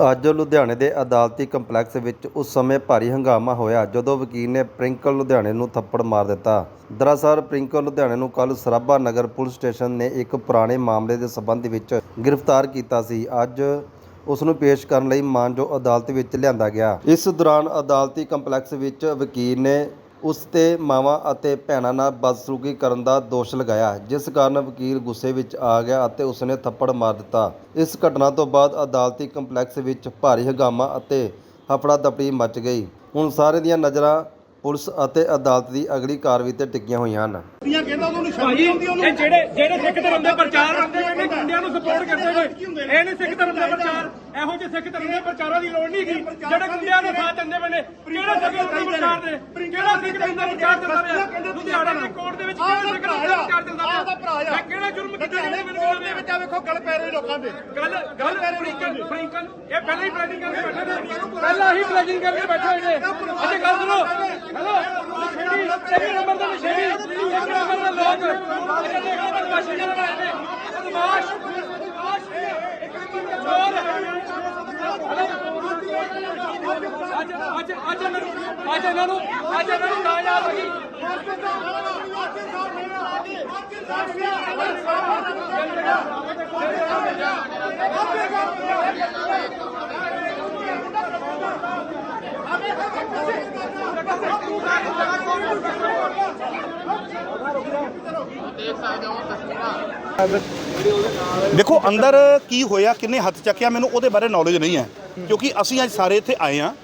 ਅੱਜ ਲੁਧਿਆਣੇ ਦੇ ਅਦਾਲਤੀ ਕੰਪਲੈਕਸ ਵਿੱਚ ਉਸ ਸਮੇਂ ਭਾਰੀ ਹੰਗਾਮਾ ਹੋਇਆ ਜਦੋਂ ਵਕੀਲ ਨੇ ਪ੍ਰਿੰਕਲ ਲੁਧਿਆਣੇ ਨੂੰ ਥੱਪੜ ਮਾਰ ਦਿੱਤਾ। ਦਰਅਸਲ, ਪ੍ਰਿੰਕਲ ਲੁਧਿਆਣੇ ਨੂੰ ਕੱਲ ਸਰਾਭਾ ਨਗਰ ਪੁਲਿਸ ਸਟੇਸ਼ਨ ਨੇ ਇੱਕ ਪੁਰਾਣੇ ਮਾਮਲੇ ਦੇ ਸਬੰਧ ਵਿੱਚ ਗ੍ਰਿਫਤਾਰ ਕੀਤਾ ਸੀ। ਅੱਜ ਉਸ ਨੂੰ ਪੇਸ਼ ਕਰਨ ਲਈ ਮਾਨਜੋ ਅਦਾਲਤ ਵਿੱਚ ਲਿਆਂਦਾ ਗਿਆ। ਇਸ ਦੌਰਾਨ ਅਦਾਲਤੀ ਕੰਪਲੈਕਸ ਵਿੱਚ ਵਕੀਲ ਨੇ ਉਸ ਤੇ ਮਾਵਾਂ ਅਤੇ ਭੈਣਾਂ ਨਾਲ ਬਦਸਲੂਕੀ ਕਰਨ ਦਾ ਦੋਸ਼ ਲਗਾਇਆ ਜਿਸ ਕਾਰਨ ਵਕੀਲ ਗੁੱਸੇ ਵਿੱਚ ਆ ਗਿਆ ਅਤੇ ਉਸਨੇ ਥੱਪੜ ਮਾਰ ਦਿੱਤਾ। ਇਸ ਘਟਨਾ ਤੋਂ ਬਾਅਦ ਅਦਾਲਤੀ ਕੰਪਲੈਕਸ ਵਿੱਚ ਭਾਰੀ ਹੰਗਾਮਾ ਅਤੇ ਹਫੜਾ ਦਫੜੀ ਮਚ ਗਈ। ਹੁਣ ਸਾਰੇ ਦੀਆਂ ਨਜ਼ਰਾਂ ਪੁਲਿਸ ਅਤੇ ਅਦਾਲਤ ਦੀ ਅਗਲੀ ਕਾਰਵਾਈ ਤੇ ਟਿਕੀਆਂ ਹੋਈਆਂ ਹਨ। ਦੀਆਂ ਕਹਿੰਦਾ ਉਹਨੂੰ ਭਾਜੀ ਸ਼ਰਮ ਆਉਂਦੀ ਉਹਨੂੰ। ਇਹ ਜਿਹੜੇ ਜਿਹੜੇ ਸਿੱਖ ਧਰਮ ਦੇ ਪ੍ਰਚਾਰ ਕਰਦੇ ਨੇ ਗੁੰਡਿਆਂ ਨੂੰ ਸਪੋਰਟ ਕਰਦੇ ਨੇ ਇਹ ਨਹੀਂ ਸਿੱਖ ਧਰਮ ਦਾ ਪ੍ਰਚਾਰ। ਇਹੋ ਜਿਹੇ ਸਿੱਖ ਧਰਮ ਦੇ ਪ੍ਰਚਾਰਾਂ ਦੀ ਲੋੜ ਨਹੀਂ ਹੈਗੀ। ਜਿਹੜੇ ਗੁੰਡਿਆਂ ਨੂੰ ਸਾਥ ਦਿੰਦੇ ਨੇ ਕਿਹੜਾ ਸਿੱਖ ਧਰਮ ਦਾ ਪ੍ਰਚਾਰ ਦੇ? ਕਿਹੜਾ ਸਿੱਖ ਧਰਮ ਦਾ ਪ੍ਰਚਾਰ ਚੱਲਦਾ ਪਿਆ? ਲੁਧਿਆਣਾ ਦੀ ਕੋਰਟ ਦੇ ਵਿੱਚ ਕਿਹੜਾ ਸਿੱਖ ਧਰਮ ਦਾ ਪ੍ਰਚਾਰ ਚੱਲਦਾ ਆਹ ਦਾ ਭਰਾ ਪਿਆ ਆ। ਮੈਂ ਕਿਹੜਾ ਜੁਰਮ ਕੀਤਾ ਜਿਹੜੇ ਮੈਨੂੰ ਬੋਲਦੇ ਦੇ ਵਿੱਚ ਆ ਵੇਖੋ ਗੱਲ ਪੈ ਰਹੀ ਲੋਕਾਂ ਦੇ। ਗੱਲ ਗੱਲ ਫ੍ਰੀਕਨ ਫ੍ਰੀਕਨ ਇਹ ਪਹਿਲਾਂ ਹੀ ਪਲੈਨਿੰਗ ਕਰਕੇ ਬੈਠੇ ਨੇ। ਪਹਿਲਾਂ ਹੀ ਪਲੈਨਿੰਗ ਕਰਕੇ ਬੈਠੇ ਹੋਏ ਨੇ। ਅੱਛਾ ਗੱਲ ਸੁਣੋ। ਹੈਲੋ? ਇੱਕ ਨੰਬਰ ਦਾ ਨਸ਼ੇੜੀ ਇੱਕ ਨੰਬਰ ਦਾ ਲੋਕ ਅੱਛਾ ਦੇਖ ਬਦਮਾਸ਼ੀ ਕਰ ਰਹੇ ਨੇ ਬਦਮਾਸ਼ ਬਦਮਾਸ਼ ਇੱਕ ਨੰਬਰ ਦਾ ਚੋਰ ਅੱਜ ਅੱਜ ਅੱਜ ਇਹਨਾਂ ਨੂੰ ਅੱਜ ਇਹਨਾਂ ਨੂੰ ਅੱਜ ਇਹਨਾਂ ਨੂੰ ਨਾ ਯਾਦ ਰਹੀ ਦੇਖੋ, ਅੰਦਰ ਕੀ ਹੋਇਆ, ਕਿੰਨੇ ਹੱਥ ਚੱਕਿਆ, ਮੈਨੂੰ ਉਹਦੇ ਬਾਰੇ ਨੌਲੇਜ ਨਹੀਂ ਹੈ। ਕਿਉਂਕਿ ਅਸੀਂ ਅੱਜ ਸਾਰੇ ਇੱਥੇ ਆਏ ਆ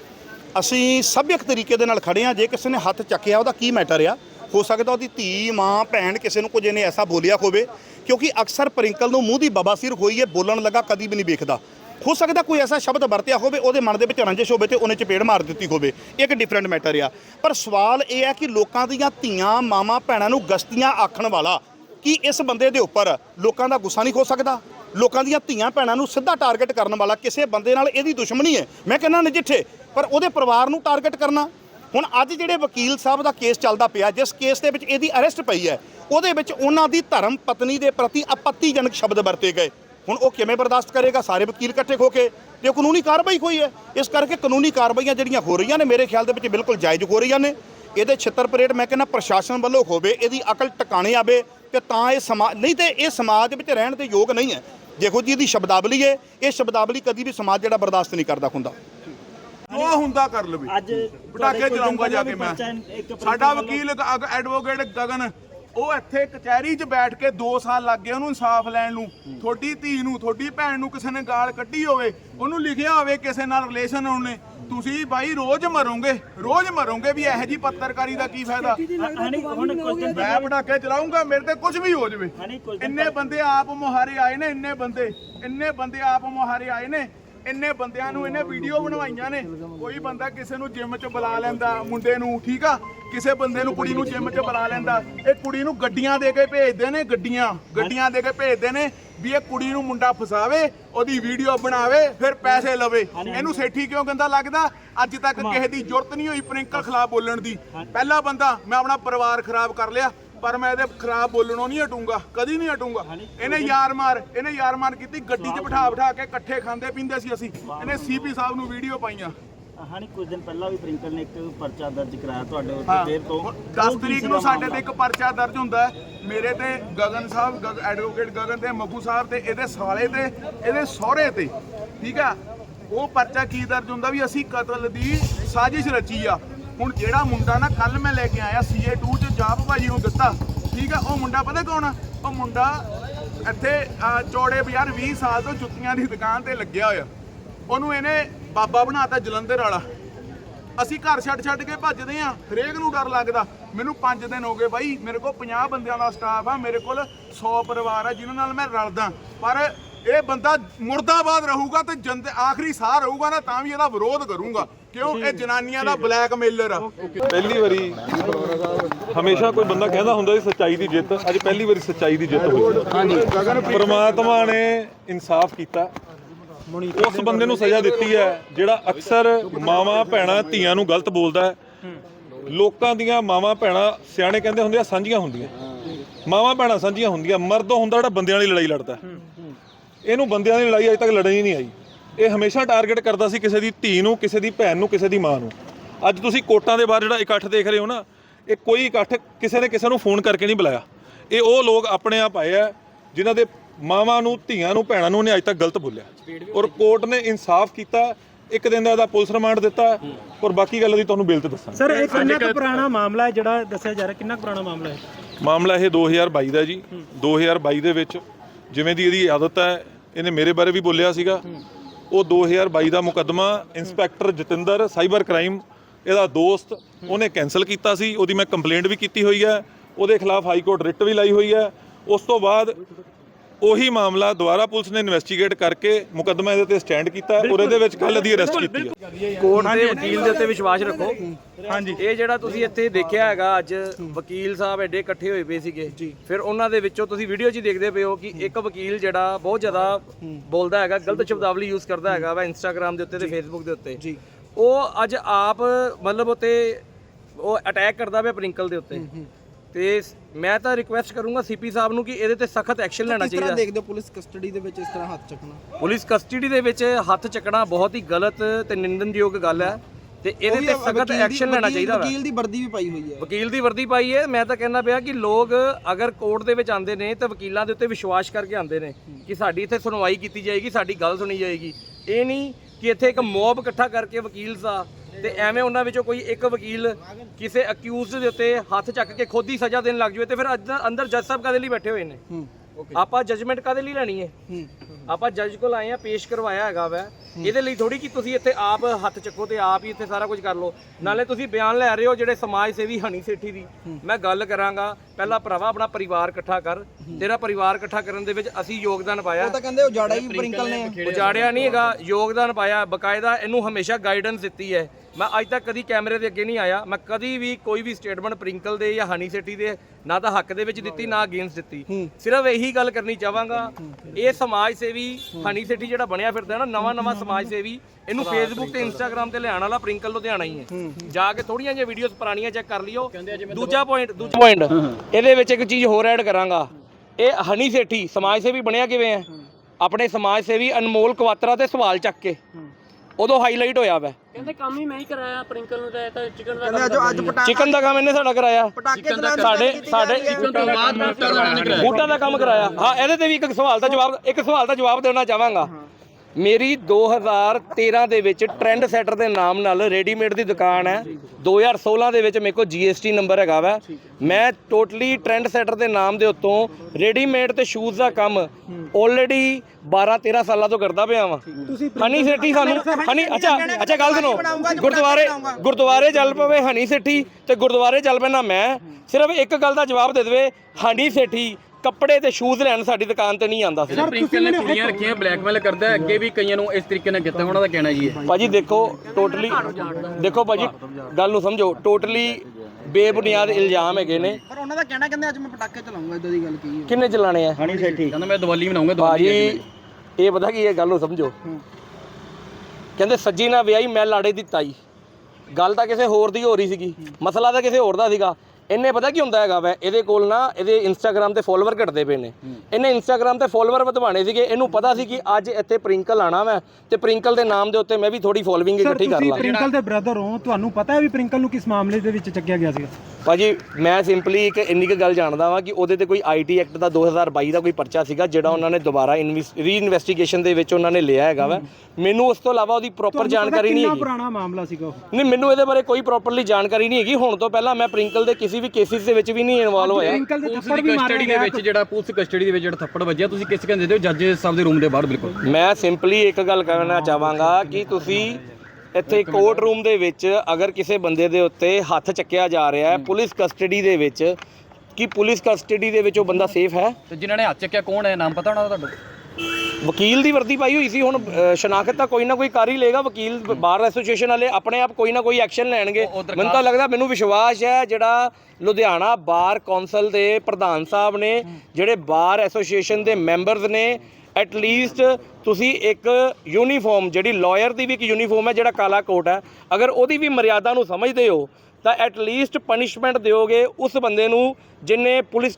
ਅਸੀਂ ਸਭਿਅਕ ਤਰੀਕੇ ਦੇ ਨਾਲ ਖੜੇ ਆ ਜੇ ਕਿਸੇ ਨੇ ਹੱਥ ਚੱਕਿਆ, ਉਹਦਾ ਕੀ ਮੈਟਰ ਆ? ਹੋ ਸਕਦਾ ਉਹਦੀ ਧੀ, ਮਾਂ, ਭੈਣ ਕਿਸੇ ਨੂੰ ਕੁਝ ਇਹਨੇ ਐਸਾ ਬੋਲਿਆ ਹੋਵੇ। ਕਿਉਂਕਿ ਅਕਸਰ ਪ੍ਰਿੰਕਲ ਨੂੰ ਮੂੰਹ ਦੀ ਬਵਾਸੀਰ ਹੋਈ ਹੈ, ਬੋਲਣ ਲੱਗਾ, ਕਦੀ ਵੀ ਨਹੀਂ ਵੇਖਦਾ। ਹੋ ਸਕਦਾ ਕੋਈ ਐਸਾ ਸ਼ਬਦ ਵਰਤਿਆ ਹੋਵੇ, ਉਹਦੇ ਮਨ ਦੇ ਵਿੱਚ ਰੰਜਿਸ਼ ਹੋਵੇ ਤੇ ਉਹਨੇ ਚਪੇੜ ਮਾਰ ਦਿੱਤੀ ਹੋਵੇ। ਇੱਕ ਡਿਫਰੈਂਟ ਮੈਟਰ ਆ। ਪਰ ਸਵਾਲ ਇਹ ਹੈ ਕਿ ਲੋਕਾਂ ਦੀਆਂ ਧੀਆਂ, ਮਾਵਾਂ, ਭੈਣਾਂ ਨੂੰ ਗਸਤੀਆਂ ਆਖਣ ਵਾਲਾ ਕਿ ਇਸ ਬੰਦੇ ਦੇ ਉੱਪਰ ਲੋਕਾਂ ਦਾ ਗੁੱਸਾ ਨਹੀਂ ਹੋ ਸਕਦਾ? ਲੋਕਾਂ ਦੀਆਂ ਧੀਆਂ ਭੈਣਾਂ ਨੂੰ ਸਿੱਧਾ ਟਾਰਗੇਟ ਕਰਨ ਵਾਲਾ ਕਿਸੇ ਬੰਦੇ ਨਾਲ ਇਹਦੀ ਦੁਸ਼ਮਣੀ ਹੈ। ਮੈਂ ਕਹਿੰਦਾ ਨਜਿੱਠੇ ਪਰ ਉਹਦੇ ਪਰਿਵਾਰ ਨੂੰ ਟਾਰਗੇਟ ਕਰਨਾ। ਹੁਣ ਅੱਜ ਜਿਹੜੇ ਵਕੀਲ ਸਾਹਿਬ ਦਾ ਕੇਸ ਚੱਲਦਾ ਪਿਆ, ਜਿਸ ਕੇਸ ਦੇ ਵਿੱਚ ਇਹਦੀ ਅਰੈਸਟ ਪਈ ਹੈ, ਉਹਦੇ ਵਿੱਚ ਉਹਨਾਂ ਦੀ ਧਰਮ ਪਤਨੀ ਦੇ ਪ੍ਰਤੀ ਆਪੱਤੀਜਨਕ ਸ਼ਬਦ ਵਰਤੇ ਗਏ। ਹੁਣ ਉਹ ਕਿਵੇਂ ਬਰਦਾਸ਼ਤ ਕਰੇਗਾ? ਸਾਰੇ ਵਕੀਲ ਇਕੱਠੇ ਹੋ ਕੇ ਤੇ ਕਾਨੂੰਨੀ ਕਾਰਵਾਈ ਹੋਈ ਹੈ। ਇਸ ਕਰਕੇ ਕਾਨੂੰਨੀ ਕਾਰਵਾਈਆਂ ਜਿਹੜੀਆਂ ਹੋ ਰਹੀਆਂ ਨੇ, ਮੇਰੇ ਖਿਆਲ ਦੇ ਵਿੱਚ ਬਿਲਕੁਲ ਜਾਇਜ਼ ਹੋ ਰਹੀਆਂ ਨੇ। ਇਹਦੇ ਛਿੱਤਰ ਪਰੇਡ ਮੈਂ ਕਹਿੰਦਾ ਪ੍ਰਸ਼ਾਸਨ ਵੱਲੋਂ ਹੋਵੇ, ਇਹਦੀ ਅਕਲ ਟਿਕਾਣੇ ਆਵੇ। ਤੇ ਤਾਂ ਇਹ ਸਮਾਜ ਨਹੀਂ ਤੇ ਇਹ ਸਮਾਜ ਵਿੱਚ ਰਹਿਣ ਦੇ ਯੋਗ ਨਹੀਂ ਹੈ। ਦੇਖੋ ਜੀ ਇਹਦੀ ਸ਼ਬਦਾਵਲੀ ਹੈ। ਇਹ ਸ਼ਬਦਾਵਲੀ ਕਦੀ ਵੀ ਸਮਾਜ ਜਿਹੜਾ ਬਰਦਾਸ਼ਤ ਨਹੀਂ ਕਰਦਾ ਹੁੰਦਾ। ਜੋ ਹੁੰਦਾ ਕਰ ਲਵੇ ਅੱਜ ਪਟਾਕੇ ਚਲਾਉਂਗਾ ਜਾ ਕੇ ਮੈਂ। ਸਾਡਾ ਵਕੀਲ ਐਡਵੋਕੇਟ ਗਗਨ ਉਹ ਇੱਥੇ ਕਚਹਿਰੀ 'ਚ ਬੈਠ ਕੇ 2 ਸਾਲ ਲੱਗ ਗਏ ਉਹਨੂੰ ਇਨਸਾਫ ਲੈਣ ਨੂੰ। ਤੁਹਾਡੀ ਧੀ ਨੂੰ ਤੁਹਾਡੀ ਭੈਣ ਨੂੰ ਕਿਸੇ ਨੇ ਗਾਲ ਕੱਢੀ ਹੋਵੇ ਉਹਨੂੰ ਲਿਖਿਆ ਹੋਵੇ ਕਿਸੇ ਨਾਲ ਰਿਲੇਸ਼ਨ ਉਹਨੇ। ਤੁਸੀਂ ਬਾਈ ਰੋਜ਼ ਮਰੋਗੇ ਰੋਜ਼ ਮਰੋਗੇ ਵੀ ਇਹੋ ਜੀ ਪੱਤਰਕਾਰੀ ਦਾ ਕੀ ਫਾਇਦਾ? ਹਣੀ ਹੁਣ ਕੁਝ ਦਿਨ ਮੈਂ ਪਟਾਕੇ ਚਲਾਉਂਗਾ ਮੇਰੇ ਤੇ ਕੁਝ ਵੀ ਹੋ ਜਾਵੇ। ਇੰਨੇ ਬੰਦੇ ਆਪ ਮੁਹਾਰੇ ਆਏ ਨੇ ਇੰਨੇ ਬੰਦੇ ਇੰਨੇ ਬੰਦੇ ਆਪ ਮੁਹਾਰੇ ਆਏ ਨੇ ਇੰਨੇ ਬੰਦਿਆਂ ਨੂੰ ਇਹਨੇ ਵੀਡੀਓ ਬਣਵਾਈਆਂ ਨੇ। ਕੋਈ ਬੰਦਾ ਕਿਸੇ ਨੂੰ ਜਿਮ 'ਚ ਬੁਲਾ ਲੈਂਦਾ ਮੁੰਡੇ ਨੂੰ ਠੀਕ ਆ? ਕਿਸੇ ਬੰਦੇ ਨੂੰ ਕੁੜੀ ਨੂੰ ਜਿਮ 'ਚ ਬੁਲਾ ਲੈਂਦਾ ਇਹ ਕੁੜੀ ਨੂੰ ਗੱਡੀਆਂ ਦੇ ਕੇ ਭੇਜਦੇ ਨੇ ਗੱਡੀਆਂ ਗੱਡੀਆਂ ਦੇ ਕੇ ਭੇਜਦੇ ਨੇ ਵੀ ਇਹ ਕੁੜੀ ਨੂੰ ਮੁੰਡਾ ਫਸਾਵੇ ਉਹਦੀ ਵੀਡੀਓ ਬਣਾਵੇ ਫਿਰ ਪੈਸੇ ਲਵੇ। ਇਹਨੂੰ ਸੇਠੀ ਕਿਉਂ ਗੰਦਾ ਲੱਗਦਾ? ਅੱਜ ਤੱਕ ਕਿਸੇ ਦੀ ਜ਼ਰੂਰਤ ਨਹੀਂ ਹੋਈ ਪ੍ਰਿੰਕਲ ਖਿਲਾਫ ਬੋਲਣ ਦੀ। ਪਹਿਲਾ ਬੰਦਾ ਮੈਂ ਆਪਣਾ ਪਰਿਵਾਰ ਖਰਾਬ ਕਰ ਲਿਆ ਪਰ ਮੈਂ ਇਹਦੇ ਖਰਾਬ ਬੋਲਣੋਂ ਨਹੀਂ ਹਟੂੰਗਾ ਕਦੀ ਨਹੀਂ ਹਟੂੰਗਾ। ਇਹਨੇ ਯਾਰ ਮਾਰ ਇਹਨੇ ਯਾਰ ਮਾਰ ਕੀਤੀ ਗੱਡੀ 'ਚ ਬਿਠਾ ਬਿਠਾ ਕੇ ਇਕੱਠੇ ਖਾਂਦੇ ਪੀਂਦੇ ਸੀ ਅਸੀਂ। ਇਹਨੇ ਸੀਪੀ ਸਾਹਿਬ ਨੂੰ ਵੀਡੀਓ ਪਾਈਆਂ। ਹਣੀ ਕੁਝ ਦਿਨ ਪਹਿਲਾਂ ਵੀ ਪ੍ਰਿੰਕਲ ਨੇ ਇੱਕ ਪਰਚਾ ਦਰਜ ਕਰਾਇਆ ਤੁਹਾਡੇ ਉੱਤੇ ਫੇਰ ਤੋਂ। 10 ਉਹ ਕੀ ਤਰੀਕ ਨੂੰ ਸਾਡੇ ਤੇ? ਇੱਕ ਪਰਚਾ ਦਰਜ ਹੁੰਦਾ ਮੇਰੇ ਤੇ ਗਗਨ ਸਾਹਿਬ ਐਡਵੋਕੇਟ ਗਗਨ ਤੇ ਮੱਗੂ ਸਾਹਿਬ ਤੇ ਇਹਦੇ ਸਾਲੇ ਤੇ ਇਹਦੇ ਸਹੁਰੇ ਤੇ ਠੀਕ ਆ? ਉਹ ਪਰਚਾ ਕੀ ਦਰਜ ਹੁੰਦਾ ਵੀ ਅਸੀਂ ਕਤਲ ਦੀ ਸਾਜ਼ਿਸ਼ ਰਚੀ ਆ। ਹੁਣ ਜਿਹੜਾ ਮੁੰਡਾ ਨਾ ਕੱਲ ਮੈਂ ਲੈ ਕੇ ਆਇਆ ਸੀਏ 2 ਚ ਜਾਪ ਭਾਜੀ ਨੂੰ ਦਿੱਤਾ ਠੀਕ ਆ? ਉਹ ਮੁੰਡਾ ਪਤਾ ਕੌਣ ਆ? ਉਹ ਮੁੰਡਾ ਇੱਥੇ ਚੌੜੇ ਬਾਜ਼ਾਰ 20 ਸਾਲ ਤੋਂ ਜੁੱਤੀਆਂ ਦੀ ਦੁਕਾਨ ਤੇ ਲੱਗਿਆ ਹੋਇਆ। ਉਹਨੂੰ ਇਹਨੇ ਬਾਬਾ ਬਣਾਤਾ ਜਲੰਧਰ ਵਾਲਾ। ਅਸੀਂ ਘਰ ਛੱਡ ਛੱਡ ਕੇ ਭੱਜਦੇ ਆ। ਹਰੇਕ ਨੂੰ ਡਰ ਲੱਗਦਾ। ਮੈਨੂੰ 5 ਦਿਨ ਹੋ ਗਏ ਬਾਈ ਮੇਰੇ ਕੋਲ 50 ਬੰਦਿਆਂ ਦਾ ਸਟਾਫ ਆ ਮੇਰੇ ਕੋਲ 100 ਪਰਿਵਾਰ ਆ ਜਿਨ੍ਹਾਂ ਨਾਲ ਮੈਂ ਰਲਦਾ। ਪਰ ਇਹ ਬੰਦਾ ਮੁਰਦਾਬਾਦ ਰਹੂਗਾ ਤੇ ਜੰਦ ਆਖਰੀ ਸਾਹ ਰਹੂਗਾ ਨਾ ਤਾਂ ਵੀ ਇਹਦਾ ਵਿਰੋਧ ਕਰੂੰਗਾ। ਕਿਉਂ? ਇਹ ਜਨਾਨੀਆਂ ਦਾ ਬਲੈਕਮੇਲਰ ਆ। ਪਹਿਲੀ ਵਾਰੀ ਹਮੇਸ਼ਾ ਕੋਈ ਬੰਦਾ ਕਹਿੰਦਾ ਹੁੰਦਾ ਸੀ ਸੱਚਾਈ ਦੀ ਜਿੱਤ। ਅੱਜ ਪਹਿਲੀ ਵਾਰੀ ਸੱਚਾਈ ਦੀ ਜਿੱਤ ਹੋਈ ਹਾਂਜੀ। ਪ੍ਰਮਾਤਮਾ ਨੇ ਇਨਸਾਫ ਕੀਤਾ। ਉਸ ਬੰਦੇ ਨੂੰ ਸਜ਼ਾ ਦਿੱਤੀ ਹੈ ਜਿਹੜਾ ਅਕਸਰ ਮਾਵਾਂ ਭੈਣਾਂ ਧੀਆਂ ਨੂੰ ਗਲਤ ਬੋਲਦਾ ਹੈ। ਲੋਕਾਂ ਦੀਆਂ ਮਾਵਾਂ ਭੈਣਾਂ ਸਿਆਣੇ ਕਹਿੰਦੇ ਹੁੰਦੇ ਆ ਸਾਂਝੀਆਂ ਹੁੰਦੀਆਂ। ਮਾਵਾਂ ਭੈਣਾਂ ਸਾਂਝੀਆਂ ਹੁੰਦੀਆਂ। ਮਰਦ ਹੁੰਦਾ ਜਿਹੜਾ ਬੰਦਿਆਂ ਵਾਲੀ ਲੜਾਈ ਲੜਦਾ। ਇਹਨੂੰ ਬੰਦਿਆਂ ਦੀ ਲੜਾਈ ਅਜੇ ਤੱਕ ਲੜਨੀ ਨਹੀਂ ਆਈ। ਇਹ ਹਮੇਸ਼ਾ ਟਾਰਗੇਟ ਕਰਦਾ ਸੀ ਕਿਸੇ ਦੀ ਧੀ ਨੂੰ ਕਿਸੇ ਦੀ ਭੈਣ ਨੂੰ ਕਿਸੇ ਦੀ ਮਾਂ ਨੂੰ। ਅੱਜ ਤੁਸੀਂ ਕੋਟਾਂ ਦੇ ਬਾਹਰ ਜਿਹੜਾ ਇਕੱਠ ਦੇਖ ਰਹੇ ਹੋ ਨਾ ਇਹ ਕੋਈ ਇਕੱਠ ਕਿਸੇ ਨੇ ਕਿਸੇ ਨੂੰ ਫੋਨ ਕਰਕੇ ਨਹੀਂ ਬੁਲਾਇਆ। ਇਹ ਉਹ ਲੋਕ ਆਪਣੇ ਆਪ ਆਏ ਆ ਜਿਨ੍ਹਾਂ ਦੇ ਮਾਵਾਂ ਨੂੰ ਧੀਆਂ ਨੂੰ ਭੈਣਾਂ ਨੂੰ ਉਹਨੇ ਅੱਜ ਤੱਕ ਗਲਤ ਬੋਲਿਆ। ਔਰ ਕੋਰਟ ਨੇ ਇਨਸਾਫ ਕੀਤਾ ਇੱਕ ਦਿਨ ਦਾ ਇਹਦਾ ਪੁਲਿਸ ਰਿਮਾਂਡ ਦਿੱਤਾ ਔਰ ਬਾਕੀ ਗੱਲ ਦੀ ਤੁਹਾਨੂੰ ਬਿਲ ਤੇ ਦੱਸਾਂਗੇ। ਸਰ ਇਹ ਕਿੰਨਾ ਕੁ ਪੁਰਾਣਾ ਮਾਮਲਾ ਹੈ ਜਿਹੜਾ ਦੱਸਿਆ ਜਾ ਰਿਹਾ? ਕਿੰਨਾ ਕੁ ਪੁਰਾਣਾ ਮਾਮਲਾ ਹੈ? ਮਾਮਲਾ ਇਹ 2022 ਦਾ ਜੀ। 2022 ਦੇ ਵਿੱਚ ਜਿਵੇਂ ਦੀ ਇਹਦੀ ਆਦਤ ਹੈ ਇਹਨੇ ਮੇਰੇ ਬਾਰੇ ਵੀ ਬੋਲਿਆ ਸੀਗਾ। ਉਹ 2022 ਦਾ ਮੁਕੱਦਮਾ ਇੰਸਪੈਕਟਰ ਜਤਿੰਦਰ ਸਾਈਬਰ ਕ੍ਰਾਈਮ ਇਹਦਾ ਦੋਸਤ ਉਹਨੇ ਕੈਨਸਲ ਕੀਤਾ ਸੀ। ਉਹਦੀ ਮੈਂ ਕੰਪਲੇਂਟ ਵੀ ਕੀਤੀ ਹੋਈ ਹੈ। ਉਹਦੇ ਖਿਲਾਫ ਹਾਈ ਕੋਰਟ ਰਿਟ ਵੀ ਲਾਈ ਹੋਈ ਹੈ। ਉਸ ਤੋਂ ਬਾਅਦ ਉਹੀ ਮਾਮਲਾ ਦੁਬਾਰਾ ਪੁਲਿਸ ਨੇ ਇਨਵੈਸਟੀਗੇਟ ਕਰਕੇ ਮੁਕੱਦਮਾ ਇਹਦੇ ਤੇ ਸਟੈਂਡ ਕੀਤਾ ਔਰ ਇਹਦੇ ਵਿੱਚ ਕੱਲ ਦੀ ਅਰੈਸਟ ਕੀਤੀ ਹੈ। ਕੋਰਟ ਦੇ ਵਕੀਲ ਦੇ ਉੱਤੇ ਵਿਸ਼ਵਾਸ ਰੱਖੋ। ਹਾਂਜੀ। ਇਹ ਜਿਹੜਾ ਤੁਸੀਂ ਇੱਥੇ ਦੇਖਿਆ ਹੈਗਾ ਅੱਜ ਵਕੀਲ ਸਾਹਿਬ ਐਡੇ ਇਕੱਠੇ ਹੋਏ ਪਏ ਸੀਗੇ। ਫਿਰ ਉਹਨਾਂ ਦੇ ਵਿੱਚੋਂ ਤੁਸੀਂ ਵੀਡੀਓ 'ਚ ਹੀ ਦੇਖਦੇ ਪਏ ਹੋ ਕਿ ਇੱਕ ਵਕੀਲ ਜਿਹੜਾ ਬਹੁਤ ਜ਼ਿਆਦਾ ਬੋਲਦਾ ਹੈਗਾ ਗਲਤ ਸ਼ਬਦਾਵਲੀ ਯੂਜ਼ ਕਰਦਾ ਹੈਗਾ ਵਾ ਇੰਸਟਾਗ੍ਰam ਦੇ ਉੱਤੇ ਤੇ ਫੇਸਬੁੱਕ ਦੇ ਉੱਤੇ। ਉਹ ਅੱਜ ਆਪ ਮਤਲਬ ਉੱਤੇ ਉਹ ਅਟੈਕ ਕਰਦਾ ਪਿਆ ਪ੍ਰਿੰਕਲ ਦੇ ਉੱਤੇ। ਤੇ ਮੈਂ ਤਾਂ ਰਿਕੁਐਸਟ ਕਰੂੰਗਾ ਸੀਪੀ ਸਾਹਿਬ ਨੂੰ ਕਿ ਇਹਦੇ ਤੇ ਸਖਤ ਐਕਸ਼ਨ ਲੈਣਾ ਚਾਹੀਦਾ। ਦੇਖਦੇ ਹੋ ਪੁਲਿਸ ਕਸਟਡੀ ਦੇ ਵਿੱਚ ਇਸ ਤਰ੍ਹਾਂ ਹੱਥ ਚੱਕਣਾ? ਪੁਲਿਸ ਕਸਟਡੀ ਦੇ ਵਿੱਚ ਹੱਥ ਚੱਕਣਾ ਬਹੁਤ ਹੀ ਗਲਤ ਤੇ ਨਿੰਦਨਯੋਗ ਗੱਲ ਹੈ ਤੇ ਇਹਦੇ ਤੇ ਸਖਤ ਐਕਸ਼ਨ ਲੈਣਾ ਚਾਹੀਦਾ ਵਾ। ਵਕੀਲ ਦੀ ਵਰਦੀ ਵੀ ਪਾਈ ਹੋਈ ਹੈ। ਵਕੀਲ ਦੀ ਵਰਦੀ ਪਾਈ ਹੈ। ਮੈਂ ਤਾਂ ਕਹਿੰਦਾ ਪਿਆ ਕਿ ਲੋਕ ਅਗਰ ਕੋਰਟ ਦੇ ਵਿੱਚ ਆਉਂਦੇ ਨੇ ਤਾਂ ਵਕੀਲਾਂ ਦੇ ਉੱਤੇ ਵਿਸ਼ਵਾਸ ਕਰਕੇ ਆਉਂਦੇ ਨੇ ਕਿ ਸਾਡੀ ਇੱਥੇ ਸੁਣਵਾਈ ਕੀਤੀ ਜਾਏਗੀ ਸਾਡੀ ਗੱਲ ਸੁਣੀ ਜਾਏਗੀ। ਇਹ ਨਹੀਂ ਕਿ ਇੱਥੇ ਇੱਕ ਮੌਬ ਇਕੱਠਾ ਕਰਕੇ ਵਕੀਲ ਸਾ ਤੇ ਐਵੇਂ ਉਹਨਾਂ ਵਿੱਚੋਂ ਕੋਈ ਇੱਕ ਵਕੀਲ ਕਿਸੇ ਅਕਿਊਜ਼ਡ ਦੇ ਉੱਤੇ ਹੱਥ ਚੱਕ ਕੇ ਖੁਦ ਹੀ ਸਜ਼ਾ ਦੇਣ ਲੱਗ ਜਾਵੇ ਤੇ ਫਿਰ ਅੱਜ ਅੰਦਰ ਜੱਜ ਸਾਹਿਬ ਕਾਦੇ ਲਈ ਬੈਠੇ ਹੋਏ ਨੇ? ਆਪਾਂ ਜਜਮੈਂਟ ਕਾਦੇ ਲਈ ਲੈਣੀ ਹੈ? ਆਪਾਂ ਜੱਜ ਕੋਲ ਆਏ ਆ ਪੇਸ਼ ਕਰਵਾਇਆ ਹੈਗਾ ਵੈ। ਇਹਦੇ ਲਈ ਥੋੜੀ ਕਿ ਤੁਸੀਂ ਇੱਥੇ ਆਪ ਹੱਥ ਚੱਕੋ ਤੇ ਆਪ ਹੀ ਇੱਥੇ ਸਾਰਾ ਕੁਝ ਕਰ ਲਓ। ਨਾਲੇ ਤੁਸੀਂ ਬਿਆਨ ਲੈ ਰਹੇ ਹੋ ਜਿਹੜੇ ਸਮਾਜ ਸੇਵੀ ਹਣੀ ਸੇਠੀ ਦੀ। ਮੈਂ ਗੱਲ ਕਰਾਂਗਾ ਪਹਿਲਾਂ ਭਰਾਵਾ ਆਪਣਾ ਪਰਿਵਾਰ ਇਕੱਠਾ ਕਰ। ਤੇਰਾ ਪਰਿਵਾਰ ਇਕੱਠਾ ਕਰਨ ਦੇ ਵਿੱਚ ਅਸੀਂ ਯੋਗਦਾਨ ਪਾਇਆ। ਉਹ ਤਾਂ ਕਹਿੰਦੇ ਉਜਾੜਾ ਹੀ ਪ੍ਰਿੰਕਲ ਨੇ। ਉਜਾੜਿਆ ਨਹੀਂ ਹੈਗਾ ਯੋਗਦਾਨ ਪਾਇਆ। ਬਕਾਇਦਾ ਇਹਨੂੰ ਹਮੇਸ਼ਾ ਗਾਈਡੈਂਸ ਦਿੱਤੀ ਹੈ। ਮੈਂ ਅੱਜ ਤੱਕ ਕਦੀ ਕੈਮਰੇ ਦੇ ਅੱਗੇ ਨਹੀਂ ਆਇਆ। ਮੈਂ ਕਦੀ ਵੀ ਕੋਈ ਵੀ ਸਟੇਟਮੈਂਟ ਪ੍ਰਿੰਕਲ ਦੇ ਜਾਂ ਹਨੀ ਸਿਟੀ ਦੇ ਨਾ ਤਾਂ ਹੱਕ ਦੇ ਵਿੱਚ ਦਿੱਤੀ ਨਾ ਅਗੇਂਸਟ ਦਿੱਤੀ। ਸਿਰਫ ਇਹੀ ਗੱਲ ਕਰਨੀ ਚਾਹਾਂਗਾ ਇਹ ਸਮਾਜ ਸੇਵੀ ਹਨੀ ਸਿਟੀ ਜਿਹੜਾ ਬਣਿਆ ਫਿਰਦਾ ਨਾ ਨਵਾਂ ਨਵਾਂ ਸਮਾਜ ਸੇਵੀ ਇਹਨੂੰ ਫੇਸਬੁੱਕ ਤੇ ਇੰਸਟਾਗ੍ਰam ਤੇ ਲਿਆਉਣ ਵਾਲਾ ਪ੍ਰਿੰਕਲ ਲੁਧਿਆਣਾ ਹੀ ਹੈ। ਜਾ ਕੇ ਥੋੜੀਆਂ ਜਿਹੀਆਂ ਵੀਡੀਓਜ਼ ਪੁਰਾਣੀਆਂ ਚੈੱਕ ਕਰ ਲਿਓ। ਦੂਜਾ ਪੁਆਇੰਟ ਦੂਜਾ ਪੁਆਇੰਟ ਇਹਦੇ ਵਿੱਚ ਇੱਕ ਚੀਜ਼ ਹੋਰ ਐਡ ਕਰਾਂਗਾ। ਇਹ ਹਨੀ ਸੇਠੀ ਸਮਾਜ ਸੇਵੀ ਬਣਿਆ ਕਿਵੇਂ ਹੈ? ਆਪਣੇ ਸਮਾਜ ਸੇਵੀ ਅਨਮੋਲ ਕਵਾਤਰਾ ਤੇ ਸਵਾਲ ਚੱਕ ਕੇ। ਉਦੋਂ ਹਾਈਲਾਈਟ ਹੋਇਆ ਵੈ। ਕਹਿੰਦੇ ਕੰਮ ਹੀ ਮੈਂ ਹੀ ਕਰਾਇਆ ਪ੍ਰਿੰਕਲ ਨੂੰ ਤਾਂ ਇਹ ਤਾਂ ਚਿਕਨ ਦਾ ਕਹਿੰਦੇ ਅੱਜ ਅੱਜ ਪਟਾ ਚਿਕਨ ਦਾ ਕੰਮ ਇਹਨੇ ਸਾਡਾ ਕਰਾਇਆ। ਪਟਾਕੇ ਚਲਾਉਣ ਸਾਡੇ ਸਾਡੇ ਬੂਟਾਂ ਦਾ ਕੰਮ ਕਰਾਇਆ। ਹਾਂ ਇਹਦੇ ਤੇ ਵੀ ਇੱਕ ਸਵਾਲ ਦਾ ਜਵਾਬ ਇੱਕ ਸਵਾਲ ਦਾ ਜਵਾਬ ਦੇਣਾ ਚਾਹਾਂਗਾ। ਮੇਰੀ 2013 ਦੇ ਵਿੱਚ ਟ੍ਰੈਂਡ ਸੈਟਰ ਦੇ ਨਾਮ ਨਾਲ ਰੈਡੀਮੇਡ ਦੀ ਦੁਕਾਨ ਹੈ। 2016 ਦੇ ਵਿੱਚ ਮੇਰੇ ਕੋਲ GST ਨੰਬਰ ਹੈਗਾ ਵਾ। ਮੈਂ ਟੋਟਲੀ ਟ੍ਰੈਂਡ ਸੈਟਰ ਦੇ ਨਾਮ ਦੇ ਉੱਤੋਂ ਰੈਡੀਮੇਡ ਤੇ ਸ਼ੂਜ਼ ਦਾ ਕੰਮ ਆਲਰੇਡੀ 12 13 ਸਾਲਾਂ ਤੋਂ ਕਰਦਾ ਪਿਆ ਵਾਂ। ਹਨੀ ਸੇਠੀ ਸਾਨੂੰ ਹਨੀ ਅੱਛਾ ਅੱਛਾ ਗੱਲ ਸੁਣੋ। ਗੁਰਦੁਆਰੇ ਗੁਰਦੁਆਰੇ ਚੱਲ ਪਵੇ ਹਨੀ ਸੇਠੀ ਤੇ ਗੁਰਦੁਆਰੇ ਚੱਲ ਪੈਣਾ ਮੈਂ। ਸਿਰਫ ਇੱਕ ਗੱਲ ਦਾ ਜਵਾਬ ਦੇ ਦੇਵੇ ਹਨੀ ਸੇਠੀ ਕੱਪੜੇ ਤੇ ਸ਼ੂਜ਼ ਲੈਣ ਸਾਡੀ ਦੁਕਾਨ ਤੇ ਨਹੀਂ ਆਂਦਾ ਸੀ। ਪ੍ਰਿੰਕਲ ਨੇ ਕੁੜੀਆਂ ਰੱਖੀਆਂ ਬਲੈਕਮੇਲ ਕਰਦਾ ਹੈ, ਅੱਗੇ ਵੀ ਕਈਆਂ ਨੂੰ ਇਸ ਤਰੀਕੇ ਨਾਲ ਕੀਤਾ ਉਹਨਾਂ ਦਾ ਕਹਿਣਾ ਜੀ ਹੈ ਭਾਜੀ ਦੇਖੋ ਟੋਟਲੀ ਦੇਖੋ ਭਾਜੀ ਗੱਲ ਨੂੰ ਸਮਝੋ ਟੋਟਲੀ ਬੇਬੁਨਿਆਦ ਇਲਜ਼ਾਮ ਹੈਗੇ ਨੇ। ਪਰ ਉਹਨਾਂ ਦਾ ਕਹਿਣਾ ਕਹਿੰਦੇ ਅੱਜ ਮੈਂ ਪਟਾਕੇ ਚਲਾਉਂਗਾ ਇਦਾਂ ਦੀ ਗੱਲ ਕੀ ਹੈ। ਕਿੰਨੇ ਚਲਾਣੇ ਆ? ਹਣੀ ਸੇਠੀ ਕਹਿੰਦਾ ਮੈਂ ਦੀਵਾਲੀ ਮਨਾਉਂਗਾ ਦੀਵਾਲੀ ਭਾਜੀ ਇਹ ਪਤਾ ਕੀ ਇਹ ਗੱਲ ਨੂੰ ਸਮਝੋ। ਕਹਿੰਦੇ ਸੱਜੀ ਨਾ ਵਿਆਹੀ ਮੈਂ ਲਾੜੇ ਦੀ ਤਾਈ। ਗੱਲ ਤਾਂ ਕਿਸੇ ਹੋਰ ਦੀ ਹੋ ਰਹੀ ਸੀਗੀ। ਮਸਲਾ ਤਾਂ ਕਿਸੇ ਹੋਰ ਦਾ ਸੀਗਾ। ਇਹਨੇ ਪਤਾ ਕੀ ਹੁੰਦਾ ਹੈਗਾ ਵੈ ਇਹਦੇ ਕੋਲ ਨਾ ਇਹਦੇ ਇੰਸਟਾਗ੍ਰam ਤੇ ਫੋਲੋਅਰ ਘਟਦੇ ਪਏ ਨੇ। ਇਹਨੇ ਇੰਸਟਾਗ੍ਰam ਤੇ ਫੋਲੋਅਰ ਵਧਵਾਣੇ ਸੀਗੇ ਇਹਨੂੰ ਪਤਾ ਸੀ ਕਿ ਅੱਜ ਇੱਥੇ ਪ੍ਰਿੰਕਲ ਆਣਾ ਵੈ ਤੇ ਪ੍ਰਿੰਕਲ ਦੇ ਨਾਮ ਦੇ ਉੱਤੇ ਮੈਂ ਵੀ ਥੋੜੀ ਫੋਲੋਇੰਗ ਇਕੱਠੀ ਕਰ ਲਾਂ ਪ੍ਰਿੰਕਲ ਦੇ ਬ੍ਰਦਰ ਹੋ ਤੁਹਾਨੂੰ ਪਤਾ ਹੈ ਵੀ ਪ੍ਰਿੰਕਲ ਨੂੰ ਕਿਸ ਮਾਮਲੇ ਦੇ ਵਿੱਚ ਚੱਕਿਆ ਗਿਆ ਸੀਗਾ? ਭਾਜੀ ਮੈਂ ਸਿੰਪਲੀ ਇੱਕ ਇੰਨੀ ਕੁ ਗੱਲ ਜਾਣਦਾ ਵਾਂ ਕਿ ਉਹਦੇ ਤੇ ਕੋਈ ਆਈਟੀ ਐਕਟ ਦਾ 2022 ਦਾ ਕੋਈ ਪਰਚਾ ਸੀਗਾ ਜਿਹੜਾ ਉਹਨਾਂ ਨੇ ਦੁਬਾਰਾ ਰੀ ਇਨਵੈਸਟੀਗੇਸ਼ਨ ਦੇ ਵਿੱਚ ਉਹਨਾਂ ਨੇ ਲਿਆ ਹੈਗਾ ਵਾ। ਮੈਨੂੰ ਉਸ ਤੋਂ ਇਲਾਵਾ ਉਹਦੀ ਪ੍ਰੋਪਰ ਜਾਣਕਾਰੀ ਨਹੀਂ ਕਿੰਨਾ ਹੈਗੀ। ਪੁਰਾਣਾ ਮਾਮਲਾ ਸੀਗਾ ਉਹ? ਨਹੀਂ ਮੈਨੂੰ ਇਹਦੇ ਬਾਰੇ ਕੋਈ ਪ੍ਰੋਪਰਲੀ ਜਾਣਕਾਰੀ ਨਹੀਂ ਹੈਗੀ। ਹੁਣ ਤੋਂ ਪਹਿਲਾਂ ਮੈਂ ਪ੍ਰਿੰਕਲ ਦੇ ਕਿਸੇ ਵੀ ਕੇਸਿਸ ਦੇ ਵਿੱਚ ਵੀ ਨਹੀਂ ਇਨਵੋਲਵ ਹੋਇਆ। ਪ੍ਰਿੰਕਲ ਦੇ ਥੱਪੜ ਵੀ ਕਸਟਡੀ ਦੇ ਵਿੱਚ ਜਿਹੜਾ ਪੁਲਿਸ ਕਸਟਡੀ ਦੇ ਵਿੱਚ ਜਿਹੜਾ ਥੱਪੜ ਵੱਜਿਆ ਤੁਸੀਂ ਕਿਸ ਕਹਿੰਦੇ ਹੋ? ਜੱਜ ਸਾਹਿਬ ਦੇ ਰੂਮ ਦੇ ਬਾਹਰ ਬਿਲਕੁਲ। ਮੈਂ ਸਿੰਪਲੀ ਇੱਕ ਗੱਲ ਕਹਿਣਾ ਚਾਹਾਂਗਾ ਕਿ ਤੁਸੀਂ ਇੱਥੇ ਕੋਰਟ ਰੂਮ ਦੇ ਵਿੱਚ ਅਗਰ ਕਿਸੇ ਬੰਦੇ ਦੇ ਉੱਤੇ ਹੱਥ ਚੱਕਿਆ ਜਾ ਰਿਹਾ ਹੈ ਪੁਲਿਸ ਕਸਟਡੀ ਦੇ ਵਿੱਚ ਕੀ ਪੁਲਿਸ ਕਸਟਡੀ ਦੇ ਵਿੱਚ ਉਹ ਬੰਦਾ ਸੇਫ ਹੈ? ਤੇ ਜਿਨ੍ਹਾਂ ਨੇ ਹੱਥ ਚੱਕਿਆ ਕੌਣ ਹੈ? ਨਾਮ ਪਤਾ ਉਹਨਾਂ ਦਾ ਤੁਹਾਨੂੰ ਵਕੀਲ ਦੀ ਵਰਦੀ ਪਾਈ ਹੋਈ ਸੀ ਹੁਣ ਅ, ਸ਼ਨਾਖਤ ਤਾਂ ਕੋਈ ਨਾ ਕੋਈ ਕਰ ਹੀ ਲੇਗਾ ਵਕੀਲ ਬਾਰ ਐਸੋਸੀਏਸ਼ਨ ਵਾਲੇ ਆਪਣੇ ਆਪ ਕੋਈ ਨਾ ਕੋਈ ਐਕਸ਼ਨ ਲੈਣਗੇ। ਮੈਨੂੰ ਤਾਂ ਲੱਗਦਾ ਮੈਨੂੰ ਵਿਸ਼ਵਾਸ ਹੈ ਜਿਹੜਾ ਲੁਧਿਆਣਾ ਬਾਰ ਕੌਂਸਲ ਦੇ ਪ੍ਰਧਾਨ ਸਾਹਿਬ ਨੇ ਜਿਹੜੇ ਬਾਰ ਐਸੋਸੀਏਸ਼ਨ ਦੇ ਮੈਂਬਰਸ ਨੇ ਐਟ ਲੀਸਟ ਤੁਸੀਂ ਇੱਕ ਯੂਨੀਫਾਰਮ ਜਿਹੜੀ ਲਾਇਰ ਦੀ ਵੀ ਇੱਕ ਯੂਨੀਫਾਰਮ ਹੈ, ਜਿਹੜਾ ਕਾਲਾ ਕੋਟ ਹੈ, ਅਗਰ ਉਹਦੀ ਵੀ ਮਰਿਆਦਾ ਨੂੰ ਸਮਝਦੇ ਹੋ ਤਾਂ ਐਟ ਲੀਸਟ ਪਨਿਸ਼ਮੈਂਟ ਦਿਓਗੇ ਉਸ ਬੰਦੇ ਨੂੰ ਜਿਨੇ ਪੁਲਿਸ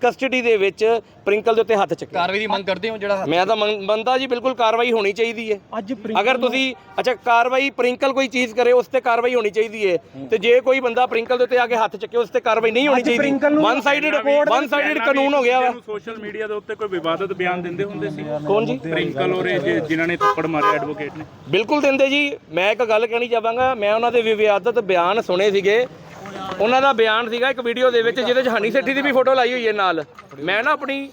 ਕਸਟਡੀ ਦੇ ਵਿੱਚ ਪ੍ਰਿੰਕਲ ਦੇ ਉੱਤੇ ਹੱਥ ਚੱਕਿਆ ਕਾਰਵਾਈ ਦੀ ਮੰਗ ਕਰਦੇ ਹੋ ਜਿਹੜਾ ਮੈਂ ਤਾਂ ਮੰਨਦਾ ਜੀ ਬਿਲਕੁਲ ਕਾਰਵਾਈ ਹੋਣੀ ਚਾਹੀਦੀ ਹੈ ਅੱਜ ਅਗਰ ਤੁਸੀਂ ਅੱਛਾ ਕਾਰਵਾਈ ਪ੍ਰਿੰਕਲ ਕੋਈ ਚੀਜ਼ ਕਰੇ ਉਸ ਤੇ ਕਾਰਵਾਈ ਹੋਣੀ ਚਾਹੀਦੀ ਹੈ ਤੇ ਜੇ ਕੋਈ ਬੰਦਾ ਪ੍ਰਿੰਕਲ ਦੇ ਉੱਤੇ ਆ ਕੇ ਹੱਥ ਚੱਕੇ ਉਸ ਤੇ ਕਾਰਵਾਈ ਨਹੀਂ ਹੋਣੀ ਚਾਹੀਦੀ। ਵਨ ਸਾਈਡਡ ਵਨ ਸਾਈਡਡ ਕਾਨੂੰਨ ਹੋ ਗਿਆ ਵਾ। ਸੋਸ਼ਲ ਮੀਡੀਆ ਦੇ ਉੱਤੇ ਕੋਈ ਵਿਵਾਦਤ ਬਿਆਨ ਦਿੰਦੇ ਹੁੰਦੇ ਸੀ ਕੌਣ ਜੀ? ਪ੍ਰਿੰਕਲ ਔਰ ਜਿਨ੍ਹਾਂ ਨੇ ਥੱਪੜ ਮਾਰੇ ਐਡਵੋਕੇਟ ਨੇ। ਬਿਲਕੁਲ ਦਿੰਦੇ ਜੀ। ਮੈਂ ਇੱਕ ਗੱਲ ਕਹਿਣੀ ਚਾਹਾਂਗਾ ਮੈਂ ਉਹਨਾਂ ਦੇ ਵਿਵਾਦਤ ਬਿਆਨ ਸੁਣੇ ਸੀਗੇ। ਉਹਨਾਂ ਦਾ ਬਿਆਨ ਸੀਗਾ ਇੱਕ ਵੀਡੀਓ ਦੇ ਵਿੱਚ, ਜਿਹਦੇ 'ਚ ਹਨੀ ਸੇਠੀ ਦੀ ਵੀ ਫੋਟੋ ਲਾਈ ਹੋਈ ਹੈ ਨਾਲ। ਮੈਂ ਨਾ ਆਪਣੀ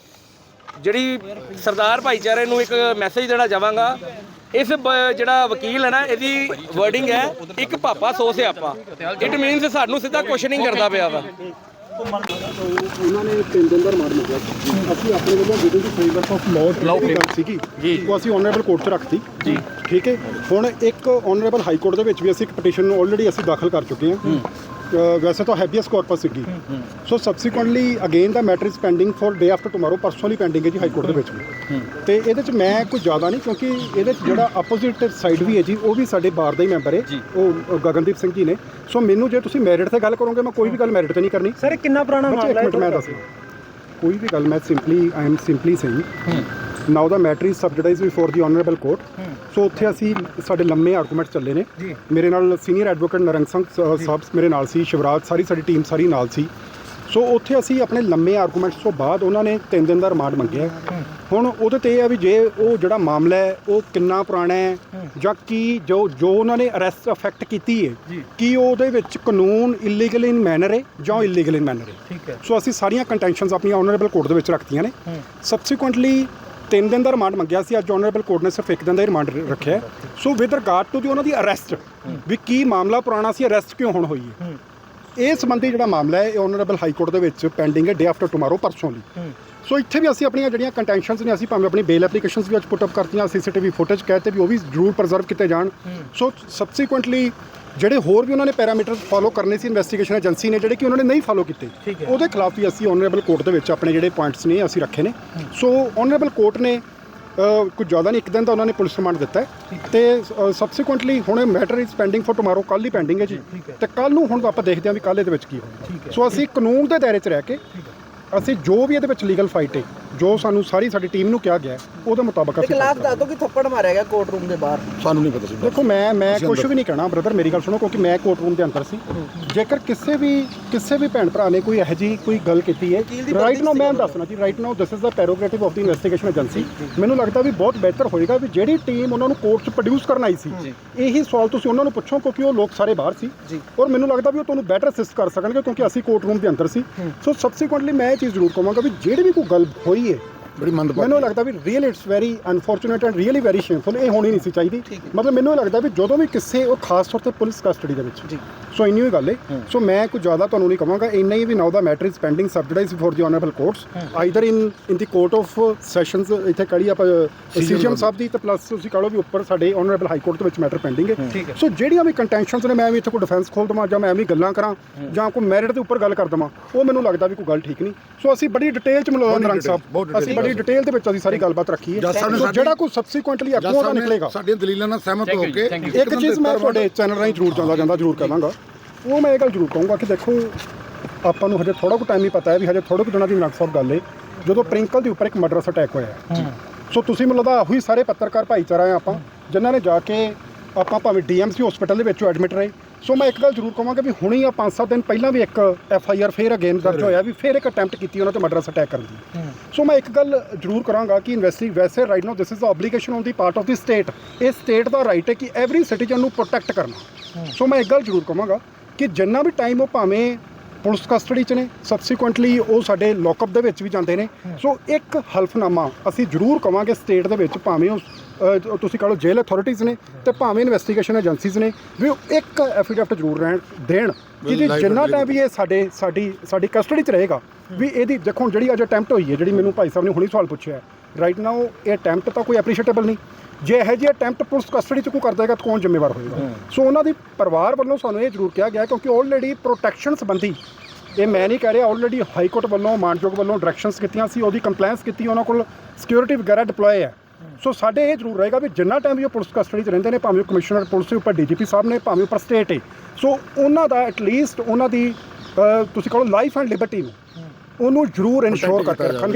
ਜਿਹੜੀ ਸਰਦਾਰ ਭਾਈਚਾਰੇ ਨੂੰ ਇੱਕ ਮੈਸੇਜ ਦੇਣਾ ਚਾਹਾਂਗਾ, ਇਸ ਜਿਹੜਾ ਵਕੀਲ ਹੈ ਨਾ, ਇਹਦੀ ਵਰਡਿੰਗ ਹੈ, ਇੱਕ ਪਾਪਾ ਸੋ ਸਿਆਪਾ। ਇਟ ਮੀਨਸ ਸਾਨੂੰ ਸਿੱਧਾ ਕੁਐਸਚਨਿੰਗ ਕਰਦਾ ਪਿਆ ਵਾ। ਉਹਨਾਂ ਨੇ ਤਿੰਨ ਦਿਨ ਦਾ ਰਿਮਾਂਡ ਮੰਗਿਆ ਅਸੀਂ ਆਪਣੇ ਵੱਲੋਂ within the framework of law ਦੀ ਗੱਲ ਸੀਗੀ ਉਹ ਅਸੀਂ ਆਨਰੇਬਲ ਕੋਰਟ 'ਚ ਰੱਖਤੀ। ਜੀ। ਠੀਕ ਹੈ? ਹੁਣ ਇੱਕ ਆਨਰੇਬਲ ਹਾਈ ਕੋਰਟ ਦੇ ਵਿੱਚ ਵੀ ਅਸੀਂ ਇੱਕ ਪਟੀਸ਼ਨ ਆਲਰੇਡੀ ਅਸੀਂ ਦਾਖਲ ਕਰ ਚੁੱਕੇ ਹਾਂ। ਅ, ਵੈਸੇ ਤਾਂ ਹੈਬੀਅਸ ਕਾਰਪਸ ਸੀਗੀ। So subsequently again the matter is pending for day after tomorrow ਪਰਸੋਂ ਲਈ ਪੈਂਡਿੰਗ ਹੈ ਜੀ ਹਾਈ ਕੋਰਟ ਦੇ ਵਿੱਚ ਵੀ। ਤੇ ਇਹਦੇ ਚ ਮੈਂ ਕੋਈ ਜ਼ਿਆਦਾ ਨਹੀਂ ਕਿਉਂਕਿ ਇਹਦੇ ਚ ਜਿਹੜਾ ਆਪੋਜ਼ਿਟ ਸਾਈਡ ਵੀ ਹੈ ਜੀ ਉਹ ਵੀ ਸਾਡੇ ਬਾਰ ਦਾ ਹੀ ਮੈਂਬਰ ਹੈ। ਉਹ ਅ, ਗਗਨਦੀਪ ਸਿੰਘ ਜੀ ਨੇ। ਸੋ ਮੈਨੂੰ ਜੇ ਤੁਸੀਂ ਮੈਰਿਟ ਤੇ ਗੱਲ ਕਰੋਗੇ ਮੈਂ ਕੋਈ ਵੀ ਗੱਲ ਮੈਰਿਟ ਤੇ ਨਹੀਂ ਕਰਨੀ। ਸਰ ਇਹ ਕਿੰਨਾ ਪੁਰਾਣਾ ਬੱਚੇ ਇੱਕ ਮਾਮਲਾ ਮਿੰਟ ਮੈਂ ਹੈ ਦੱਸਣਾ ਕੋਈ ਵੀ ਗੱਲ ਮੈਂ simply I am simply saying now the matter is sub judice before the honourable court so ਉੱਥੇ ਅਸੀਂ ਸਾਡੇ ਲੰਮੇ ਆਰਗੂਮੈਂਟ ਚੱਲੇ ਨੇ। ਮੇਰੇ ਨਾਲ ਸੀਨੀਅਰ ਐਡਵੋਕੇਟ ਨਰੰਗ ਸਿੰਘ ਸਾਹਿਬ ਮੇਰੇ ਨਾਲ ਸੀ ਸ਼ਿਵਰਾਜ ਸਾਰੀ ਸਾਡੀ ਟੀਮ ਸਾਰੀ ਨਾਲ ਸੀ। ਸੋ ਉੱਥੇ ਅਸੀਂ ਆਪਣੇ ਲੰਮੇ ਆਰਗੂਮੈਂਟਸ ਤੋਂ ਬਾਅਦ ਉਹਨਾਂ ਨੇ 3 ਦਿਨ ਦਾ ਰਿਮਾਂਡ ਮੰਗਿਆ। ਹੁਣ ਉਹਦੇ ਤੇ ਇਹ ਆ ਵੀ ਜੇ ਉਹ ਜਿਹੜਾ ਮਾਮਲਾ ਹੈ ਉਹ ਕਿੰਨਾ ਪੁਰਾਣਾ ਹੈ ਜਾਂ ਕੀ ਜੋ ਜੋ ਉਹਨਾਂ ਨੇ ਅਰੈਸਟ ਅਫੈਕਟ ਕੀਤੀ ਹੈ ਕੀ ਉਹਦੇ ਵਿੱਚ ਕਾਨੂੰਨ ਇਲੀਗਲ ਇਨ ਮੈਨਰ ਹੈ ਜਾਂ ਇਲੀਗਲ ਇਨ ਮੈਨਰ ਹੈ। ਸੋ ਅਸੀਂ ਸਾਰੀਆਂ ਕੰਟੈਂਸ਼ਨਸ ਆਪਣੀਆਂ ਆਨਰੇਬਲ ਕੋਰਟ ਦੇ ਵਿੱਚ ਰੱਖਤੀਆਂ ਨੇ। ਸਬਸੀਕੁਐਂਟਲੀ ਤਿੰਨ ਦਿਨ ਦਾ ਰਿਮਾਂਡ ਮੰਗਿਆ ਸੀ, ਅੱਜ ਆਨਰੇਬਲ ਕੋਰਟ ਨੇ ਸਿਰਫ ਇੱਕ ਦਿਨ ਦਾ ਹੀ ਰਿਮਾਂਡ ਰੱਖਿਆ ਸੋ ਵਿਦ ਰਿਗਾਰਡ ਟੂ ਦੀ ਉਹਨਾਂ ਦੀ ਅਰੈਸਟ ਵੀ ਕੀ ਮਾਮਲਾ ਪੁਰਾਣਾ ਸੀ ਅਰੈਸਟ ਕਿਉਂ ਹੁਣ ਹੋਈ ਹੈ? ਇਹ ਸੰਬੰਧੀ ਜਿਹੜਾ ਮਾਮਲਾ ਹੈ, ਇਹ ਆਨਰੇਬਲ ਹਾਈ ਕੋਰਟ ਦੇ ਵਿੱਚ ਪੈਂਡਿੰਗ ਹੈ ਡੇ ਆਫਟਰ ਟੁਮਾਰੋ ਪਰਸੋਂ ਲਈ। ਸੋ ਇੱਥੇ ਵੀ ਅਸੀਂ ਆਪਣੀਆਂ ਜਿਹੜੀਆਂ ਕੰਟੈਂਸ਼ਨਸ ਨੇ, ਅਸੀਂ ਭਾਵੇਂ ਆਪਣੀ ਬੇਲ ਐਪਲੀਕੇਸ਼ਨਸ ਵੀ ਅੱਜ ਪੁੱਟ ਅਪ ਕਰਤੀਆਂ ਸੀਸੀਟੀਵੀ ਫੁਟੇਜ ਕਹਤੇ ਵੀ ਉਹ ਵੀ ਜ਼ਰੂਰ ਪ੍ਰਜ਼ਰਵ ਕੀਤੇ ਜਾਣ। ਸੋ ਸਬਸੀਕੁਐਂਟਲੀ ਜਿਹੜੇ ਹੋਰ ਵੀ ਉਹਨਾਂ ਨੇ ਪੈਰਾਮੀਟਰ ਫਾਲੋ ਕਰਨੇ ਸੀ ਇਨਵੈਸਟੀਗੇਸ਼ਨ ਏਜੰਸੀ ਨੇ ਜਿਹੜੇ ਕਿ ਉਹਨਾਂ ਨੇ ਨਹੀਂ ਫਾਲੋ ਕੀਤੇ ਉਹਦੇ ਖਿਲਾਫ ਵੀ ਅਸੀਂ ਆਨਰੇਬਲ ਕੋਰਟ ਦੇ ਵਿੱਚ ਆਪਣੇ ਜਿਹੜੇ ਪੁਆਇੰਟਸ ਨੇ ਅਸੀਂ ਰੱਖੇ ਨੇ। ਸੋ ਆਨਰੇਬਲ ਕੋਰਟ ਨੇ ਕੁਝ ਜ਼ਿਆਦਾ ਨਹੀਂ ਇੱਕ ਦਿਨ ਦਾ ਉਹਨਾਂ ਨੇ ਪੁਲਿਸ ਰਿਮਾਂਡ ਦਿੱਤਾ ਹੈ। ਤੇ ਸਬਸੀਕੁਐਂਟਲੀ ਹੁਣ matter is pending for tomorrow ਕੱਲ ਹੀ ਪੈਂਡਿੰਗ ਹੈ ਜੀ। ਤੇ ਕੱਲ ਨੂੰ ਹੁਣ ਆਪਾਂ ਦੇਖਦੇ ਹਾਂ ਵੀ ਕੱਲ ਇਹਦੇ ਵਿੱਚ ਕੀ ਹੋਵੇਗਾ ਸੋ ਅਸੀਂ ਕਾਨੂੰਨ ਦੇ ਦਾਇਰੇ 'ਚ ਰਹਿ ਕੇ ਅਸੀਂ ਜੋ ਵੀ ਇਹਦੇ ਵਿੱਚ ਲੀਗਲ ਫਾਈਟ ਹੈ ਜੋ ਸਾਨੂੰ ਸਾਰੀ ਸਾਡੀ ਟੀਮ ਨੂੰ ਕਿਹਾ ਗਿਆ ਉਹਦੇ ਮੁਤਾਬਕ ਇੱਕ ਅਸੀਂ ਲਾਸਟ ਦੱਸ ਦਿਓ ਕਿ ਥੱਪੜ ਮਾਰਿਆ ਗਿਆ ਕੋਰਟ ਰੂਮ ਦੇ ਬਾਹਰ। ਸਾਨੂੰ ਨਹੀਂ ਪਤਾ ਸੀ। ਦੇਖੋ ਮੈਂ ਮੈਂ ਕੁਝ ਵੀ ਨਹੀਂ ਕਹਿਣਾ ਬ੍ਰਦਰ ਮੇਰੀ ਗੱਲ ਸੁਣੋ ਕਿਉਂਕਿ ਮੈਂ ਕੋਰਟ ਰੂਮ ਦੇ ਅੰਦਰ ਸੀ। ਜੇਕਰ ਕਿਸੇ ਵੀ ਕਿਸੇ ਵੀ ਭੈਣ ਭਰਾ ਨੇ ਕੋਈ ਇਹੋ ਜਿਹੀ ਕੋਈ ਗੱਲ ਕੀਤੀ ਹੈ ਵਕੀਲ ਦੀ ਰਾਈਟ ਨਾਓ ਮੈਂ ਦੱਸਣਾ ਜੀ right now this is the prerogative of the investigation agency ਮੈਨੂੰ ਲੱਗਦਾ ਵੀ ਬਹੁਤ ਬਿਹਤਰ ਹੋਏਗਾ ਵੀ ਜਿਹੜੀ ਟੀਮ ਉਹਨਾਂ ਨੂੰ ਕੋਰਟ 'ਚ ਪ੍ਰੋਡਿਊਸ ਕਰਨ ਆਈ ਸੀ ਇਹੀ ਸਵਾਲ ਤੁਸੀਂ ਉਹਨਾਂ ਨੂੰ ਪੁੱਛੋ ਕਿਉਂਕਿ ਉਹ ਲੋਕ ਸਾਰੇ ਬਾਹਰ ਸੀ। ਔਰ ਮੈਨੂੰ ਲੱਗਦਾ ਵੀ ਉਹ ਤੁਹਾਨੂੰ ਬੈਟਰ ਅਸਿਸਟ ਕਰ ਸਕਣਗੇ ਕਿਉਂਕਿ ਅਸੀਂ ਕੋਰਟ ਰੂਮ ਦੇ ਅੰਦਰ ਸੀ। ਸੋ ਸਬਸੀਕੁਐਂਟਲੀ ਮੈਂ ਇਹ ਚੀਜ਼ ਜ਼ਰੂਰ ਕਹਾਂਗਾ ਵੀ ਜਿਹੜੀ ਵੀ ਕੋਈ ਗੱਲ ਹੋਈ ਹੈ ਬੜੀ ਮੰਦ ਮੈਨੂੰ ਲੱਗਦਾ ਵੀ real it's very unfortunate and really very shameful ਇਹ ਹੋਣੀ ਨਹੀਂ ਸੀ ਚਾਹੀਦੀ। ਮਤਲਬ ਮੈਨੂੰ ਲੱਗਦਾ ਵੀ ਜਦੋਂ ਵੀ ਕਿਸੇ ਉਹ ਖਾਸ ਤੌਰ ਤੇ ਪੁਲਿਸ ਕਸਟਡੀ ਦੇ ਵਿੱਚ ਸੋ ਇੰਨੀ ਹੀ ਗੱਲ ਹੈ। ਸੋ ਮੈਂ ਕੁਝ ਜ਼ਿਆਦਾ ਤੁਹਾਨੂੰ ਨਹੀਂ ਕਹਾਂਗਾ ਇੰਨਾ ਹੀ ਵੀ now the matter is pending sub judice before the honourable courts either in in the court of sessions ਇੱਥੇ ਕੜੀ ਆਪਾਂ ਸੀਜੀਐਮ ਸਾਹਿਬ ਦੀ ਤੇ ਪਲੱਸ ਤੁਸੀਂ ਕਹ ਲਓ ਵੀ ਉੱਪਰ ਸਾਡੇ ਆਨਰੇਬਲ ਹਾਈ ਕੋਰਟ ਦੇ ਵਿੱਚ ਮੈਟਰ ਪੈਂਡਿੰਗ ਹੈ। ਸੋ ਜਿਹੜੀਆਂ ਵੀ ਕੰਟੈਂਸ਼ਨਸ ਨੇ ਮੈਂ ਵੀ ਇੱਥੇ ਕੋਈ ਡਿਫੈਂਸ ਖੋਲ ਦਵਾਂ ਜਾਂ ਮੈਂ ਐਵੇਂ ਗੱਲਾਂ ਕਰਾਂ ਜਾਂ ਕੋਈ ਮੈਰਿਟ ਦੇ ਉੱਪਰ ਗੱਲ ਕਰ ਦਵਾਂ ਉਹ ਮੈਨੂੰ ਲੱਗਦਾ ਵੀ ਕੋਈ ਗੱਲ ਠੀਕ ਨਹੀਂ। ਸੋ ਅਸੀਂ ਬੜੀ ਡਿਟੇਲ ਚ ਮਿਲਾਉਂਦੇ ਨਰੰਗ ਸਾਹਿਬ। ਅਸੀਂ ਬੜੀ ਡਿਟੇਲ ਦੇ ਵਿੱਚ ਅਸੀਂ ਸਾਰੀ ਗੱਲਬਾਤ ਰੱਖੀ ਹੈ ਸੋ ਜਿਹੜਾ ਕੋਈ ਸਬਸੀਕੁਐਂਟਲੀ ਅੱਗੋਂ ਨਿਕਲੇਗਾ ਸਾਡੀਆਂ ਦਲੀਲਾਂ ਨਾਲ ਸਹਿਮਤ ਹੋ ਕੇ ਇੱਕ ਚੀਜ਼ ਮੈਂ ਤੁਹਾਡੇ ਚੈਨਲ ਰਾਹੀਂ ਜ਼ਰੂਰ ਜਾਂਦਾ ਜਾਂਦਾ ਜ਼ਰੂਰ ਕਹਾਂਗਾ। ਉਹ ਮੈਂ ਇਹ ਗੱਲ ਜ਼ਰੂਰ ਕਹੂੰਗਾ ਕਿ ਦੇਖੋ ਆਪਾਂ ਨੂੰ ਹਜੇ ਥੋੜਾ ਕੁ ਟਾਈਮ ਹੀ ਪਤਾ ਹੈ ਵੀ ਹਜੇ ਥੋੜੇ ਕੁ ਦਿਨਾਂ ਦੀ ਨਰਕ ਸਾਹਿਬ ਗੱਲ ਹੈ ਜਦੋਂ ਪ੍ਰਿੰਕਲ ਦੇ ਉੱਪਰ ਇੱਕ ਮਰਡਰਸ ਅਟੈਕ ਹੋਇਆ ਹੈ। ਸੋ ਤੁਸੀਂ ਮੈਨੂੰ ਲੱਗਦਾ ਉਹੀ ਸਾਰੇ ਪੱਤਰਕਾਰ ਭਾਈਚਾਰਾ ਆ ਆਪਾਂ ਜਿਨ੍ਹਾਂ ਨੇ ਜਾ ਕੇ ਆਪਾਂ ਭਾਵੇਂ ਡੀਐਮਸੀ ਹਸਪੀਟਲ ਦੇ ਵਿੱਚ ਐਡਮਿਟ ਰਹੇ। ਸੋ ਮੈਂ ਇੱਕ ਗੱਲ ਜ਼ਰੂਰ ਕਹਾਂਗਾ ਵੀ ਹੁਣੀ ਆ 5-7 ਦਿਨ ਪਹਿਲਾਂ ਵੀ ਇੱਕ ਐਫ ਆਈ ਆਰ ਫੇਰ ਅਗੇਨ ਦਰਜ ਹੋਇਆ ਵੀ ਫੇਰ ਇੱਕ ਅਟੈਂਪਟ ਕੀਤੀ ਉਹਨਾਂ ਤੇ ਮਰਡਰਸ ਅਟੈਕ ਕਰਨ ਦੀ। ਸੋ ਮੈਂ ਇੱਕ ਗੱਲ ਜ਼ਰੂਰ ਕਰਾਂਗਾ ਕਿ ਇਨਵੈਸਟੀ ਵੈਸੇ right now this is the obligation on the part of the state ਇਹ ਸਟੇਟ ਦਾ ਰਾਈਟ ਹੈ ਕਿ ਐਵਰੀ ਸਿਟੀਜ਼ਨ ਨੂੰ ਪ੍ਰੋਟੈਕਟ ਕਰਨਾ। ਸੋ ਮੈਂ ਇੱਕ ਗੱਲ ਜ਼ਰੂਰ ਕਹਾਂਗਾ ਕਿ ਜਿੰਨਾ ਵੀ ਟਾਈਮ ਉਹ ਭਾਵੇਂ ਪੁਲਿਸ ਕਸਟਡੀ 'ਚ ਨੇ ਸਬਸੀਕੁਐਂਟਲੀ ਉਹ ਸਾਡੇ ਲੋਕਅਪ ਦੇ ਵਿੱਚ ਵੀ ਜਾਂਦੇ ਨੇ। ਸੋ ਇੱਕ ਹਲਫਨਾਮਾ ਅਸੀਂ ਜ਼ਰੂਰ ਕਵਾਂਗੇ ਸਟੇਟ ਦੇ ਵਿੱਚ ਭਾਵੇਂ ਉਹ ਤੁਸੀਂ ਕਹ ਲਓ ਜੇਲ੍ਹ ਅਥਾਰਟੀਜ਼ ਨੇ ਤੇ ਭਾਵੇਂ ਇਨਵੈਸਟੀਗੇਸ਼ਨ ਏਜੰਸੀਜ਼ ਨੇ ਵੀ ਇੱਕ ਐਫੀਡੈਵਿਟ ਜ਼ਰੂਰ ਰਹਿਣ ਦੇਣ ਕਿ ਜਿੰਨਾ ਟਾਈਮ ਵੀ ਇਹ ਸਾਡੇ ਸਾਡੀ ਸਾਡੀ ਕਸਟਡੀ 'ਚ ਰਹੇਗਾ ਵੀ ਇਹਦੀ ਦੇਖੋ ਹੁਣ ਜਿਹੜੀ ਅੱਜ ਅਟੈਂਪਟ ਹੋਈ ਹੈ ਜਿਹੜੀ ਮੈਨੂੰ ਭਾਈ ਸਾਹਿਬ ਨੇ ਹੁਣੀ ਸਵਾਲ ਪੁੱਛਿਆ ਰਾਈਟ ਨਾਓ ਇਹ ਅਟੈਂਪਟ ਤਾਂ ਕੋਈ ਐਪਰੀਸ਼ੀਏਟੇਬਲ ਨਹੀਂ। ਜੇ ਇਹੋ ਜਿਹੀ ਅਟੈਂਪਟ ਪੁਲਿਸ ਕਸਟਡੀ 'ਚ ਕੋਈ ਕਰਦਾ ਹੈਗਾ ਤਾਂ ਕੌਣ ਜ਼ਿੰਮੇਵਾਰ ਹੋਏਗਾ? ਸੋ ਉਹਨਾਂ ਦੀ ਪਰਿਵਾਰ ਵੱਲੋਂ ਸਾਨੂੰ ਇਹ ਜ਼ਰੂਰ ਕਿਹਾ ਗਿਆ ਕਿਉਂਕਿ ਆਲਰੇਡੀ ਪ੍ਰੋਟੈਕਸ਼ਨ ਸੰਬੰਧੀ ਇਹ ਮੈਂ ਨਹੀਂ ਕਹਿ ਰਿਹਾ ਆਲਰੇਡੀ ਹਾਈ ਕੋਰਟ ਵੱਲੋਂ ਮਾਨਯੋਗ ਵੱਲੋਂ ਡਾਇਰੈਕਸ਼ਨਸ ਕੀਤੀਆਂ ਸੀ ਉਹਦੀ ਕੰਪਲਾਈਂਸ ਕੀਤੀ ਉਹਨਾਂ ਕੋਲ ਸਿਕਿਉਰਿਟੀ ਵਗੈਰਾ ਡਿਪਲੋਏ ਹੈ। ਸੋ ਸਾਡੇ ਇਹ ਜ਼ਰੂਰ ਰਹੇਗਾ ਵੀ ਜਿੰਨਾ ਟਾਈਮ ਵੀ ਉਹ ਪੁਲਿਸ ਕਸਟਡੀ 'ਚ ਰਹਿੰਦੇ ਨੇ ਭਾਵੇਂ ਉਹ ਕਮਿਸ਼ਨਰ ਪੁਲਿਸ ਦੇ ਉੱਪਰ ਡੀਜੀਪੀ ਸਾਹਿਬ ਨੇ ਭਾਵੇਂ ਉੱਪਰ ਸਟੇਟ ਹੈ ਸੋ ਉਹਨਾਂ ਦਾ ਐਟਲੀਸਟ ਉਹਨਾਂ ਦੀ ਤੁਸੀਂ ਕਹੋ ਲਾਈਫ ਐਂਡ ਲਿਬਰਟੀ ਨੂੰ ਉਹਨੂੰ ਜ਼ਰੂਰ ਇਨਸ਼ੋਰ ਕਰਕੇ ਰੱਖਣ